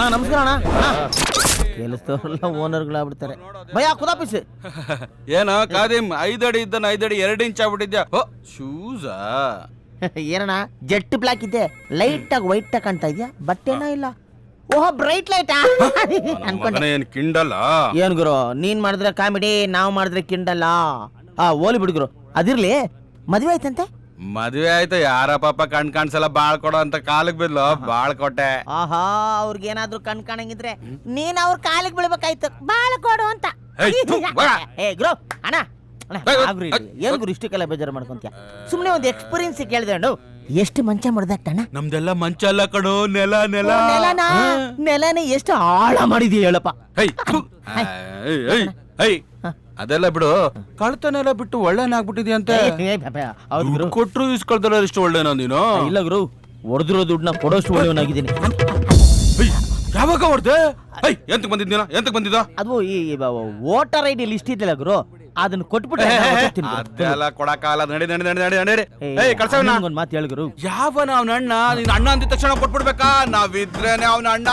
ಅಣ್ಣ ನಮಸ್ಕಾರ ಅಣ್ಣ. ಕೆಲಸದವರೆಲ್ಲ ಓನರ್ಗಳಾಗ್ಬಿಡ್ತಾರೆ. ಭಯ ಕುದಾಪಿಸ್ ಏನೋ ಕಾದಿಮ್ ಐದಡಿ ಇದ್ದಾನ ಐದಡಿ ಎರಡು ಇಂಚ್ ಆಗ್ಬಿಟ್ಟಿದ್ಯಾ? ಓ ಶೂಸಾ ಏನಣ್ಣ ಜೆಟ್ ಬ್ಲಾಕ್ ಇದೆ. ಲೈಟ್ ಆಗಿ ವೈಟ್ ಆಗಿ ಕಾಣ್ತಾ ಇದೆಯಾ? ಬಟ್ಟೆನ ಇಲ್ಲ? ಓಹ್ ಬ್ರೈಟ್ ಲೈಟ್? ಅನ್ಕೊಂಡೆ. ಏನ್ ಕಿಂಡಲ್ಲ ಏನ್ ಗುರು ನೀನ್ ಮಾಡಿದ್ರೆ ಕಾಮಿಡಿ ನಾವು ಮಾಡಿದ್ರೆ ಕಿಂಡಲ್ಲ ಆ ಓಲಿ ಬಿಡ್ಗುರು ಅದಿರ್ಲಿ. ಮದ್ವೆ ಆಯ್ತಂತೆ? ಮದ್ವೆ ಆಯ್ತು ಯಾರ ಪಾಪ ಕಣ್ ಕಾಣ್ಸಲ್ಲ ಬಾಳ್ ಕೊಡೋ ಅಂತ ಕಾಲಕ್ ಬಿದ್ಲು. ಬಾಳ್ ಕೊಟ್ಟೆ. ಆಹಾ ಅವ್ರಿಗೇನಾದ್ರೂ ಕಣ್ ಕಾಣಂಗಿದ್ರೆ ನೀನ್ ಅವ್ರ ಕಾಲಿಗೆ ಬೀಳ್ಬೇಕಾಯ್ತು. ಬಾಳ ಕೊಡು ಅಂತ. ಏಯ್, ಥು, ಬಾ. ಏ ಗುರು ಅಣ್ಣ ಅಣ್ಣ, ಏಯ್, ಆಗ್ರಿ ಏಯ್, ಏನ್ ಗುರು ಇಷ್ಟಕ್ಕೆಲ್ಲ ಬೇಜಾರು ಮಾಡ್ಕೊಂತೀಯ? ಸುಮ್ನೆ ಒಂದು ಎಕ್ಸ್ಪೀರಿಯನ್ಸ್ ಕೇಳಿದೆ ಅಣ್ಣ. ಎಷ್ಟು ಮಂಚ ಮಾಡ್ದಟ್ಟಣ್ಣ ನಮ್ದೆಲ್ಲ ಮಂಚ ಅಲ್ಲ ಕಣೋ ನೆಲ ನೆಲ. ನೆಲನ? ನೆಲನ ಎಷ್ಟು ಆಳ ಮಾಡಿದೀಯ ಹೇಳಪ್ಪ. ಹೈ, ಥು. ಆ, ಏಯ್, ಏಯ್, ಏಯ್. ಅದೆಲ್ಲ ಬಿಡು. ಕಳ್ತನ ಎಲ್ಲ ಬಿಟ್ಟು ಒಳ್ಳೆನಾಗ್ಬಿಟ್ಟಿದ್ಯಂತೆ ಅಂತ ದುಡ್ಡು ಕೊಟ್ರು ಇಸ್ಕೊಳ್ತಾರ ಇಷ್ಟು ಒಳ್ಳೆನೋ ನೀನು? ಇಲ್ಲ ಗುರು. ಹೊಡೆದಿರೋ ದುಡ್ಡನ್ನ ಕೊಡೋಷ್ಟು ಒಳ್ಳೆಯವನಾಗಿದ್ದೀನಿ. ಯಾವಾಗ ಹೊಡ್ದೆ ಐ ಎಂತಕ್ ಬಂದಿದ್ದೀನ ಎಂತಕ್ ಬಂದಿದ್ದ? ಅದು ಈ ವೋಟರ್ ಐ ಡಿ ಲಿಸ್ಟ್ ಇದೆಯಲ್ಲ ಗುರು. ಅದನ್ನ ಕೊಟ್ಬಿಟ್ಟು. ಅದೆಲ್ಲ ಕೊಡಕಾಲ ನಡಿ ನಡಿ ನಡಿ ನಡಿ ನಡಿ. ಏಯ್ ಕಳ್ಸವನ ಮಾತು ಹೇಳು ಗುರು ಯಾವನ ಅವನ ಅಣ್ಣ? ನೀನ್ ಅಣ್ಣ ಅಂದಿದ ತಕ್ಷಣ ಕೊಟ್ಬಿಡ್ಬೇಕಾ? ನಾವಿದ್ರೇನೆ ಅವನ ಅಣ್ಣ.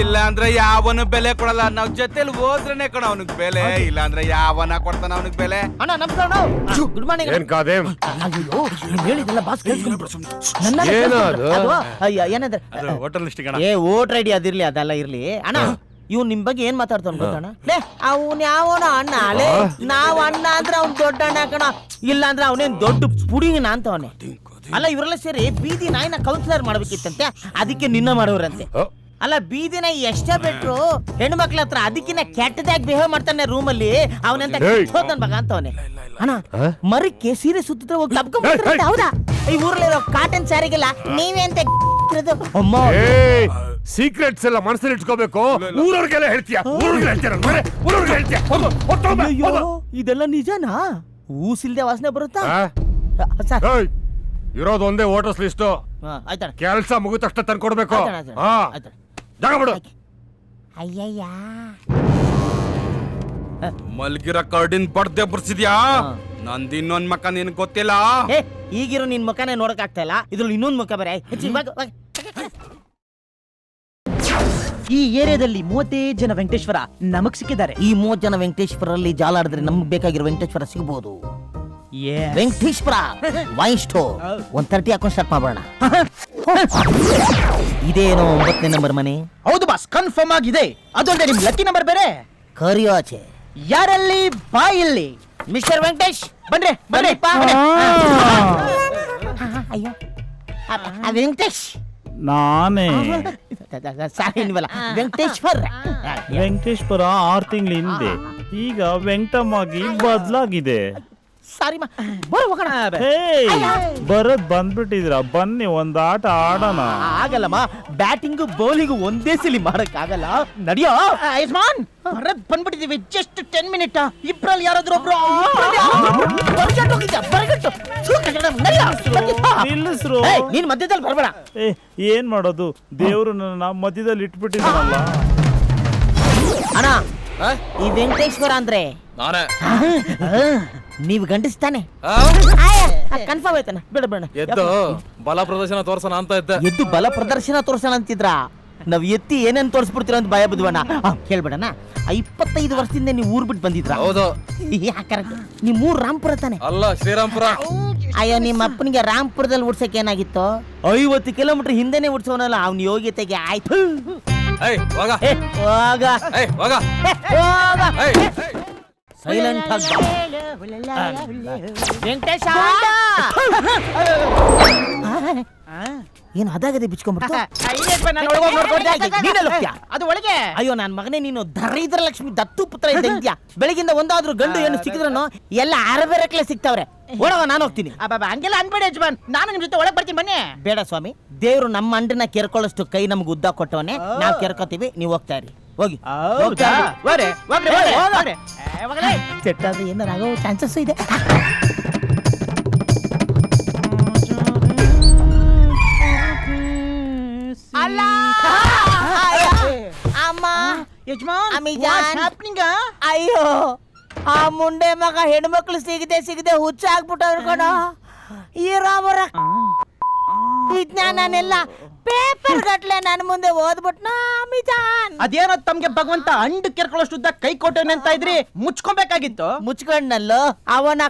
ಇಲ್ಲ ಅಂದ್ರೆ ಯಾವನು ಬೆಲೆ ಕೊಡಲ್ಲ. ನಾವ್ ಜೊತೆಲಿ ಹೋದ್ರೇನೆ ಕಣ ಅವನಿಗೆ ಬೆಲೆ. ಇಲ್ಲ ಅಂದ್ರೆ ಯಾವನ ಕೊಡ್ತಾನ ಅವನಿಗೆ ಬೆಲೆ? ಅಣ್ಣ ನಮಸ್ಕಾರ ಗುಡ್ ಮಾರ್ನಿಂಗ್ ಏನ್ ಕಾದೇಮ್ ಅಯ್ಯೋ ಹೇಳಿದಲ್ಲ ಬಾಸ್ ಅಯ್ಯ ಏನಂದ್ರೆ ಹೋಟೆಲ್ ಲಿಸ್ಟ್ ಏ ವೋಟರ್ ಐಡಿ ಅದಿರ್ಲಿ ಅದೆಲ್ಲ ಇರ್ಲಿ. ಅಣ್ಣ ಇವ್ ನಿಮ್ ಬಗ್ಗೆ ಏನ್ ಮಾತಾಡ್ತಾನ ಗೊತ್ತಣ್ಣ? ಲೇ ಅವನ್ ಯಾವನ ಅಣ್ಣ? ಲೇ ನಾವ್ ಅಣ್ಣ ಅಂದ್ರೆ ಅವ್ನ್ ದೊಡ್ಡ ಅಣ್ಣ ಕಣ. ಇಲ್ಲ ಅಂದ್ರೆ ಅವನೇನ್ ದೊಡ್ಡ ಅಂತ ಅಂತವನೆ ಅಲ್ಲ ಇವರೆಲ್ಲ ಸೇರಿ ಬೀದಿ ನಾಯಿನ ಕೌನ್ಸಿಲರ್ ಮಾಡ್ಬೇಕಿತ್ತಂತೆ ಅದಕ್ಕೆ ನಿನ್ನ ಮಾಡೋರಂತೆ. ಅಲ್ಲ ಬೀದಿ ನಾಯಿ ಎಷ್ಟೇ ಬಿಟ್ರು ಹೆಣ್ಮಕ್ಳ ಹತ್ರ ಅದಕ್ಕಿನ್ನ ಕೆಟ್ಟದಾಗಿ ಬಿಹೇವ್ ಮಾಡ್ತಾನೆ ರೂಮಲ್ಲಿ ಅವನಂತ ಏಯ್. ಹೋದನ್ ಮಗ ಅವನೇ. ಅಣ್ಣ ಮರಕ್ಕೆ ಸೀರೆ ಸುತ್ತಿದ್ರೆ ಹೋಗಿ ಹೌದಾ? ಈ ಊರಲ್ಲಿರೋ ಕಾಟನ್ ಸ್ಯಾರಿಗೆಲ್ಲ ನೀವೇ ಅಂತ? ಅಮ್ಮ ಸೀಕ್ರೆಟ್ಸ್ ಎಲ್ಲ ಮನಸ್ಸಲ್ಲಿ ಇಟ್ಕೋಬೇಕು. ಊರವ್ರಿಗೆಲ್ಲ ಹೇಳ್ತೀಯ? ಊರವ್ರಿಗೆ ಹೇಳ್ತೀಯ ನನ್ ಮನೆ ಊರವ್ರಿಗೆ ಹೇಳ್ತೀಯ? ಹೋಗು, ಹೊರ್ಟೋಗ್ಬಾ, ಅಯ್ಯೋ ಹೋಗು. ಇದೆಲ್ಲ ನಿಜನಾ? ಊಸಿಲ್ದೆ ವಾಸನೆ ಬರುತ್ತಾ? ಆ? ಸರ್ ಏಯ್, ಇರೋದು ಒಂದೇ ವೋಟರ್ಸ್ ಲಿಸ್ಟ್. ಹಾ, ಆಯ್ತಣ್ಣ. ಕೆಲಸ ಮುಗಿದ ತಕ್ಷಣ ತಂದ್ಕೊಡ್ಬೇಕು. ಆಯ್ತಣ್ಣ, ಆಯ್ತಣ್ಣ. ಹಾ. ಆಯ್ತಣ್ಣ. ಜಾಗ ಬಿಡು. ಅಯ್ಯಯ್ಯ. ಮಲ್ಗಿರ ಕಾರ್ಡಿನ್ ಬಡ್ದೆ ಬರ್ಸಿದ್ಯಾ? ಹಾ. ನಂದ್ ಇನ್ನೊಂದ್ ಮಕ್ಕ ನಿನ್ ಗೊತ್ತಿಲ್ಲ. ಏ ಈಗಿರೋ ನಿನ್ ಮುಖನೇ ನೋಡಕ್ ಆಗ್ತಾ ಇಲ್ಲ. ಇದ್ರಲ್ಲಿ ಇನ್ನೊಂದ್ ಮುಖ ಬೇರೆ. ಈ ಏರಿಯಾದಲ್ಲಿ ಮೂವತ್ತೇ ಜನ ವೆಂಕಟೇಶ್ವರ ನಮಗ್ ಸಿಕ್ಕಿದ್ದಾರೆ. ಈ ಮೂವತ್ ಜನ ವೆಂಕಟೇಶ್ವರಲ್ಲಿ ಜಾಲಾಡಿದ್ರೆ ನಮ್ಗೆ ಬೇಕಾಗಿರೋ ವೆಂಕಟೇಶ್ವರ ಸಿಗ್ಬೋದು. ವೆಂಕಟೇಶ್ವರ ವೈನ್ ಸ್ಟೋರ್ ಒಂದ್ ತರ್ಟಿ ಹಾಕೊಂಡು ಸ್ಟಾರ್ಟ್ ಮಾಡೋಣ ಇದೇನೋ ಒಂಬತ್ತನೇ ನಂಬರ್ ಮನೆ? ಹೌದು ಬಾಸ್ ಕನ್ಫರ್ಮ್ ಆಗಿದೆ. ಅದೊಂದೇ ನಿಮ್ ಲಕ್ಕಿ ನಂಬರ್ ಬೇರೆ. ಕರಿಯೋಚೆ ಯಾರಲ್ಲಿ ಬಾಯಲ್ಲಿ? ಮಿಸ್ಟರ್ ವೆಂಕಟೇಶ್ ಬನ್ರಿ ಬನ್ರಿ. ಅಯ್ಯೋ. ವೆಂಕಟೇಶ್. ನಾನೇ. ಸಾರಿ ನೀವಲ್ಲ. ವೆಂಕಟೇಶ್ವರ್ ವೆಂಕಟೇಶ್ವರ ಆರು ತಿಂಗಳ ಹಿಂದೆ ಈಗ ವೆಂಕಟಮ್ಮಾಗಿ ಬದ್ಲಾಗಿದೆ. ಸಾರಿ ಮಾ ಬರೋ ಹೋಗೋಣ ಬರೋದ್ ಬಂದ್ಬಿಟ್ಟಿದ್ರ ಬನ್ನಿ ಒಂದ್ ಆಟ ಆಡೋಣ ಆಗಲ್ಲಮ್ಮ ಬ್ಯಾಟಿಂಗು ಬೌಲಿಂಗ್ ಒಂದೇ ಸಲಿ ಮಾಡಕ್ ಆಗಲ್ಲ ನಡಿಯೋ ಯಜಮಾನ್ ಬರದ್ ಬಂದ್ಬಿಟ್ಟಿದೀವಿ ಜಸ್ಟ್ ಟೆನ್ ಮಿನಿಟ್ ಇಬ್ರಲ್ಲಿ ಯಾರಾದ್ರೂ ಒಬ್ರು ಬರ್ಗಟ್ಟು ಬರ್ಗಟ್ಟು. ನಿಲ್ಲಿಸ್ರು ನೀನ್ ಮಧ್ಯದಲ್ಲಿ ಬರ್ಬೇಡ ಏ ಏನ್ ಮಾಡೋದು ದೇವ್ರು ನನ್ನ ಮಧ್ಯದಲ್ಲಿ ಇಟ್ಬಿಟ್ಟಿದ್ದಾನಲ್ಲ ಅಣ್ಣ ಈ ವೆಂಕಟೇಶ್ವರ ಅಂದ್ರೆ? ನಾನೇ. ನೀವು ಗಂಡಿಸ್ತಾನೆ. ಕನ್ಫರ್ಮ್ ಆಯ್ತಾನ ಬೇಡ ಬೇಡ. ಎದ್ದು ಬಲ ಪ್ರದರ್ಶನ ತೋರ್ಸೋಣ ಅಂತ ಇದ್ದೆ. ಎದ್ದು ಬಲ ಪ್ರದರ್ಶನ ತೋರ್ಸೋಣ ಅಂತಿದ್ರ? ನಾವ್ ಎತ್ತಿ ಏನೇನ್ ತೋರಿಸ್ಬಿಡ್ತೀರ ಅಂತ ಭಯ ಬಿದ್ವಣ್ಣ. ಕೇಳ್ಬೇಡಣ ಇಪ್ಪತ್ತೈದು ವರ್ಷದಿಂದ ನೀವು ಊರ್ ಬಿಟ್ಟು ಬಂದಿದ್ರ? ಹೌದು. ಕರೆಕ್ಟ್ ನಿಮ್ ಊರ್ ರಾಮ್ಪುರ ತಾನೆ? ಅಲ್ಲ ಶ್ರೀರಾಮ್ಪುರ. ಅಯ್ಯೋ ನಿಮ್ಮ ಅಪ್ಪನಿಗೆ ರಾಮ್ಪುರದಲ್ಲಿ ಉಡ್ಸಕ್ ಏನಾಗಿತ್ತು? ಐವತ್ತು ಕಿಲೋಮೀಟರ್ ಹಿಂದೆನೆ ಉಡ್ಸೋನಲ್ಲ ಅವ್ನ ಯೋಗ್ಯತೆಗೆ ಆಯ್ತು. ಏಯ್ ಹೋಗ. ಏ, ಹೋಗ. ಏಯ್ ಹೋಗ. ಏ, ಹೋಗ. ಏಯ್ ಸೈಲೆಂಟ್ ವೆಂಕಟೇಶ! ಏನು ಅದಾಗದೆ ಬಿಚ್ಕೊಂಡ್ಬಿಟ್ಟು? ಅದು ಒಳಗೆ. ಅಯ್ಯೋ ನನ್ ಮಗನೇ ನೀನು ದರಿದ್ರ ಲಕ್ಷ್ಮಿ ದತ್ತು ಪುತ್ರ ಇದ್ಯಾ? ಬೆಳಗಿಂದ ಒಂದಾದ್ರೂ ಗಂಡು ಏನು ಸಿಕ್ಕಿದ್ರನು ಎಲ್ಲ ಅರಬೇರಕ್ಲೆ ಸಿಗ್ತಾವ್ರೆ ಒಳಗ ನಾನು ಹೋಗ್ತೀನಿ. ಹಂಗೆಲ್ಲ ಅನ್ಬೇಡಿ ಯಜಮಾನ್. ನಾನು ನಿಮ್ ಜೊತೆ ಒಳಗೆ ಬರ್ತೀನಿ ಬನ್ನಿ. ಬೇಡ ಸ್ವಾಮಿ ದೇವ್ರು ನಮ್ಮ ಅಂಡನ ಕೆರ್ಕೊಳ್ಳೋಷ್ಟು ಕೈ ನಮ್ಗೆ ಉದ್ದ ಕೊಟ್ಟವನೇ ನಾವು ಕೆರ್ಕೋತೀವಿ ನೀವು ಹೋಗ್ತಾ ಇರಿ. ಹೋಗಿ. ಏನಾರು ಆಗೋ ಚಾನ್ಸಸ್ ಇದೆ. ಯಜಮಾನ್ happening, ಆ? ಅಯ್ಯೋ ಆ ಮುಂಡೆ ಮಗ ಹೆಣ್ಮಕ್ಳು ಸಿಗದೆ ಸಿಗದೆ ಹುಚ್ಚ ಆಗ್ಬಿಟ್ಟವ್ರು ಕಣ. ಈ ರಾಮರ ವಿಜ್ಞಾನನೆಲ್ಲ ಪೇಪರ್ ಗಟ್ಲೆ ನನ್ನ ಮುಂದೆ ಓದ್ಬಿಟ್ನ ಅಮಿಜಾನ್. ಅದೇನೋ ತಮ್ಗೆ ಭಗವಂತ ಅಂಡ್ ಕೆರ್ಕೊಳ್ಳೋಷ್ಟುದ್ದ ಕೈ ಕೊಟ್ಟವನೆ ಅಂತ ಇದ್ರಿ? ಮುಚ್ಕೊಬೇಕಾಗಿತ್ತು. ಮುಚ್ಕೊಂಡಲ್ಲೋ ಅವನ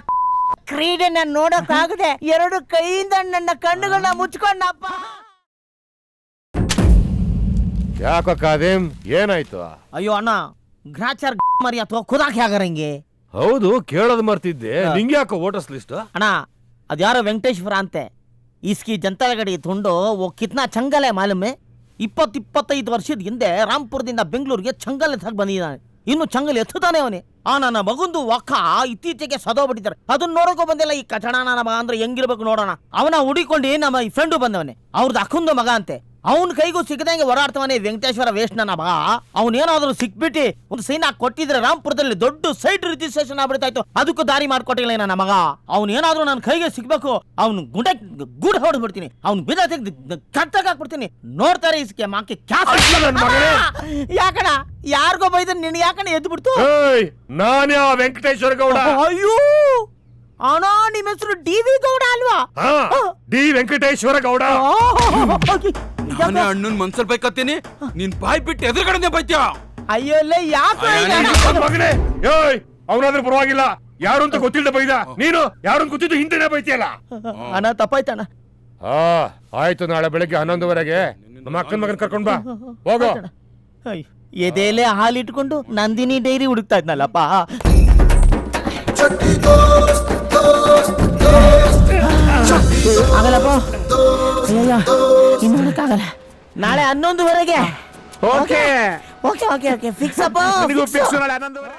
ಕ್ರೀಡೆನ ನೋಡಕ್ಕಾಗದೆ ಎರಡು ಕೈಯಿಂದ ನನ್ನ ಕಣ್ಣುಗಳನ್ನ ಮುಚ್ಕೊಂಡಪ್ಪ. ಯಾಕೋ ಕಾದೇಮ್? ಏನಾಯ್ತು? ಅಯ್ಯೋ ಅಣ್ಣ ಗ್ರಾಚಾರ್ ಮರಿ ಅಥವಾ ಕುದಾಕಿ ಆಗರಂಗೆ ಹೌದು ಕೇಳೋದು ಮರ್ತಿದ್ದೆ. ನಿಂಗೆ ಯಾಕೋ ವೋಟರ್ಸ್ ಲಿಸ್ಟ್? ಅಣ್ಣ ಅದ್ಯಾರೋ ವೆಂಕಟೇಶ್ವರ ಅಂತೆ. ಇಸ್ಕಿ ಜನತಾಗಡಿ ತುಂಡು ಓ ಕಿತ್ನಾ ಚಂಗಲೆ ಮಾಲುಮೆ. ಇಪ್ಪತ್ತು ಇಪ್ಪತ್ತೈದು ವರ್ಷದ ಹಿಂದೆ ರಾಮ್ಪುರದಿಂದ ಬೆಂಗಳೂರಿಗೆ ಚಂಗಲ್ ಎತ್ತಾಗ ಬಂದಿದ್ದಾನೆ. ಇನ್ನು ಚಂಗಲ್ ಎತ್ತುತ್ತಾನೆ ಅವನೇ. ಆ ನನ್ನ ಮಗುಂದು ಒಕ್ಕ ಇತ್ತೀಚೆಗೆ ಸದೋಗ್ಬಿಟ್ಟಿದ್ದಾರೆ. ಅದನ್ನ ನೋಡೋಕೆ ಬಂದಿಲ್ಲ ಈ ಕಚಡ ನನ್ನ ಮಗ ಅಂದ್ರೆ ಹೆಂಗಿರ್ಬೇಕು ನೋಡೋಣ. ಅವನ ಹುಡಿಕೊಂಡು ನಮ್ಮ ಈ ಫ್ರೆಂಡು ಬಂದವನೇ. ಅವ್ರದ್ದು ಅಕ್ಕಂದು ಮಗ ಅಂತೆ. ಅವನ ಕೈಗೂ ಸಿಗದಂಗೆ ಓಡಾಡ್ತವನೇ ವೆಂಕಟೇಶ್ವರ ವೇಸ್ಟ್ ನನ್ನ ಮಗ ಅವನೇನಾದ್ರೂ ಸಿಕ್ಬಿಟ್ಟು ಒಂದು ಸೈನ್ ಹಾಕಿ ಕೊಟ್ಟಿದ್ರೆ ರಾಮ್ಪುರದಲ್ಲಿ ದೊಡ್ಡ ಸೈಟ್ ರಿಜಿಸ್ಟ್ರೇಷನ್ ಆಗ್ಬಿಡ್ತಾ ಇತ್ತು ಅದಕ್ಕೂ ದಾರಿ ಮಾಡ್ಕೊಟ್ಟಿಲ್ಲ ನನ್ನ ಮಗ. ಅವನೇನಾದ್ರೂ ನನ್ನ ಕೈಗೆ ಸಿಗ್ಬೇಕು ಅವ್ನು ಗುಂಡ ಗೂಡ್ ಹೊಡೆದ್ಬಿಡ್ತೀನಿ. ಅವ್ನು ಬಿದ ತೆಗ್ದು ಕಟ್ಟಾಗ ಹಾಕ್ಬಿಡ್ತೀನಿ ನೋಡ್ತಾರೆ ಇಸ್ಕೆ ಮಾಕೆ. ಯಾಕಣ ಯಾರಿಗೋ ಬೈದ್ರೆ ನಿನ್ ಯಾಕಣ ಎದ್ದು ಬಿಡ್ತು ನಾನೇ ಆ ವೆಂಕಟೇಶ್ವರ ಗೌಡ? ಅಯ್ಯೋ ಅಣ್ಣ ನಿಮ್ಮ ಹೆಸರು ಡಿ ವಿ ಗೌಡ ಅಲ್ವಾ? ಡಿ ವೆಂಕಟೇಶ್ವರ ಗೌಡ. ನಾನೇ ಅಣ್ಣನ್ ಮನ್ಸಲ್ ಬೈಕತ್ತೀನಿ? ನೀನ್ ಬಾಯ್ ಬಿಟ್ಟು ಎದುರುಗಡೆ ಬೈತ್ಯಾ? ಅಯ್ಯೋ ಇಲ್ಲ ಯಾಕೆ ಮಗನೇ ಏಯ್ ಅವನಾದ್ರೂ ಪರವಾಗಿಲ್ಲ. ಯಾರು ಅಂತ ಗೊತ್ತಿಲ್ಲದೆ ಬೈದ? ನೀನು ಯಾರು ಅಂತ ಗೊತ್ತಿದ್ದು ಹಿಂದೆನೆ ಬೈತಿಯಲ್ಲ? ಅಣ್ಣ ತಪ್ಪಾಯ್ತಣ್ಣ. ಹಾ ಆಯ್ತು ನಾಳೆ ಬೆಳಗ್ಗೆ ಹನ್ನೊಂದುವರೆಗೆ. ನಮ್ಮ ಅಕ್ಕನ ಮಗನ ಕರ್ಕೊಂಡ್ ಬಾ. ಹೋಗೋ. ಎದೆಯಲ್ಲೇ ಎದೆಲೆ ಹಾಲಿಟ್ಕೊಂಡು ನಂದಿನಿ ಡೈರಿ ಹುಡುಕ್ತಾ ಇದ್ನಲ್ಲಪ್ಪ. ಆಗಲ್ಲಪ್ಪ ಅಯ್ಯಯ್ಯೋ, ಇನ್ನು ಹುಡುಕಾಗಲ್ಲ ನಾಳೆ ಹನ್ನೊಂದುವರೆಗೆ. Okay. Okay okay okay. Fix ಅಪ್ಪ ಫಿಕ್ಸ್ ನಾಳೆ ಹನ್ನೊಂದುವರೆ.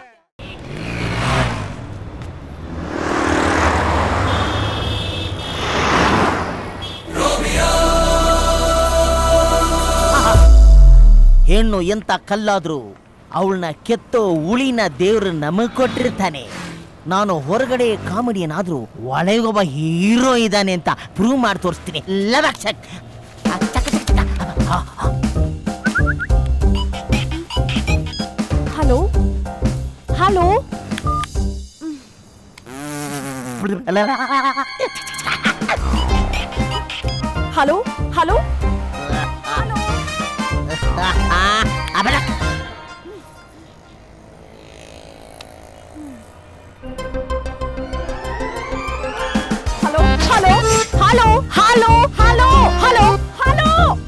ಹೆಣ್ಣು ಎಂತ ಕಲ್ಲಾದ್ರೂ ಅವಳನ್ನ ಕೆತ್ತೋ ಉಳಿನ ದೇವ್ರು ನಮಗ್ ಕೊಟ್ಟಿರ್ತಾನೆ. ನಾನು ಹೊರಗಡೆ ಕಾಮಿಡಿಯನ್ ಆದ್ರೂ ಒಳಗೊಬ್ಬ ಹೀರೋ ಇದ್ದಾನೆ ಅಂತ ಪ್ರೂವ್ ಮಾಡಿ ತೋರಿಸ್ತೀನಿ. ಲವಕ್ಷಕ್! Hello? Hello? Hello? Hello? Hello hello hello hello hello hello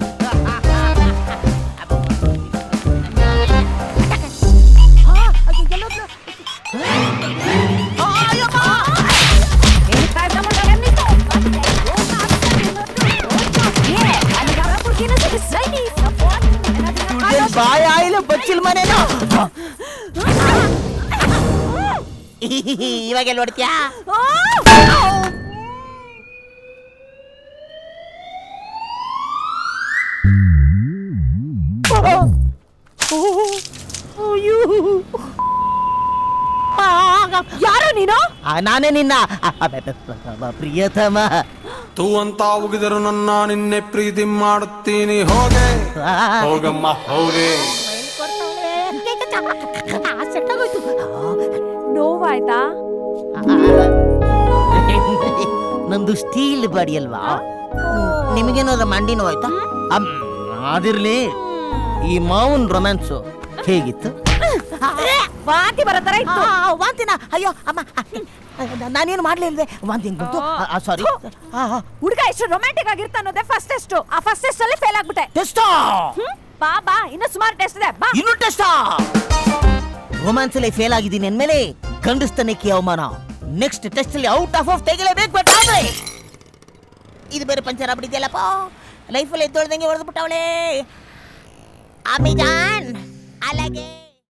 bye आई लो ओ ನೀನು ನಾನೇ ನಿನ್ನ ಪ್ರಿಯತಮ. ತೂ ಅಂತ ಉಗಿದರು ನನ್ನ ನಿನ್ನೆ ಪ್ರೀತಿ ಮಾಡುತ್ತೀನಿ. ಹೋಗೆ. ಹೋಗಮ್ಮ ಹೋಗೆ ನೋವಾಯ್ತಾ? ನಂದು ಸ್ಟೀಲ್ ಬಾಡಿ ಅಲ್ವಾ ನಿಮಗೇನಾದ್ರು ಮಂಡಿ ನೋವಾಯ್ತಾ? ಅದಿರ್ಲಿ. ಈ ಮಾವನ್ ರೊಮ್ಯಾನ್ಸು ಹೇಗಿತ್ತು? ವಾಂತಿ ಬರತ್ತರ ಇತ್ತು. ಆ, ವಾಂತಿನ. ಅಯ್ಯೋ ಅಮ್ಮ ನಾನೇನು ಮಾಡ್ಲಿಲ್ವೇ? ವಾಂತಿ ಬಂತು ಸಾರಿ ಹುಡುಗ ಎಷ್ಟು ರೊಮ್ಯಾಂಟಿಕ್ ಆಗಿರ್ತ ಅನ್ನೋದೇ ಫಸ್ಟ್ ಟೆಸ್ಟ್ ಆ ಫಸ್ಟ್ ಟೆಸ್ಟ್ ಅಲ್ಲಿ ಫೇಲ್ ಆಗ್ಬಿಟ್ಟೆ. ಟೆಸ್ಟ್ ಹ್ಮ್? ಬಾ ಬಾ ಇನ್ನು ಸುಮಾರು ಟೆಸ್ಟ್ ಇದೆ. ಬಾ. ಇನ್ನು ಟೆಸ್ಟ್ ರೊಮ್ಯಾನ್ಸ್ ಅಲ್ಲಿ ಫೇಲ್ ಆಗಿದ್ದೀನಿ ಅಂದ್ಮೇಲೆ ಗಂಡಸ್ತನಕ್ಕೆ ಅವಮಾನ. ನೆಕ್ಸ್ಟ್ ಟೆಸ್ಟ್ ಅಲ್ಲಿ ಔಟ್ ಆಫ್ ಆಫ್ ತೆಗಿಲೇಬೇಕು ಬಟ್ ಆದ್ರೆ ಇದು ಬೇರೆ ಪಂಚರ್ ಆಗ್ಬಿಟ್ಟಿದ್ಯಲ್ಲಪ್ಪ. ಲೈಫಲ್ಲಿ ಎದ್ದೊಳ್ದಂಗೆ ಹೊಡೆದು ಬಿಟ್ಟವಳೆ ಅಮಿಜಾನ್ ಅಲಾಗೆ.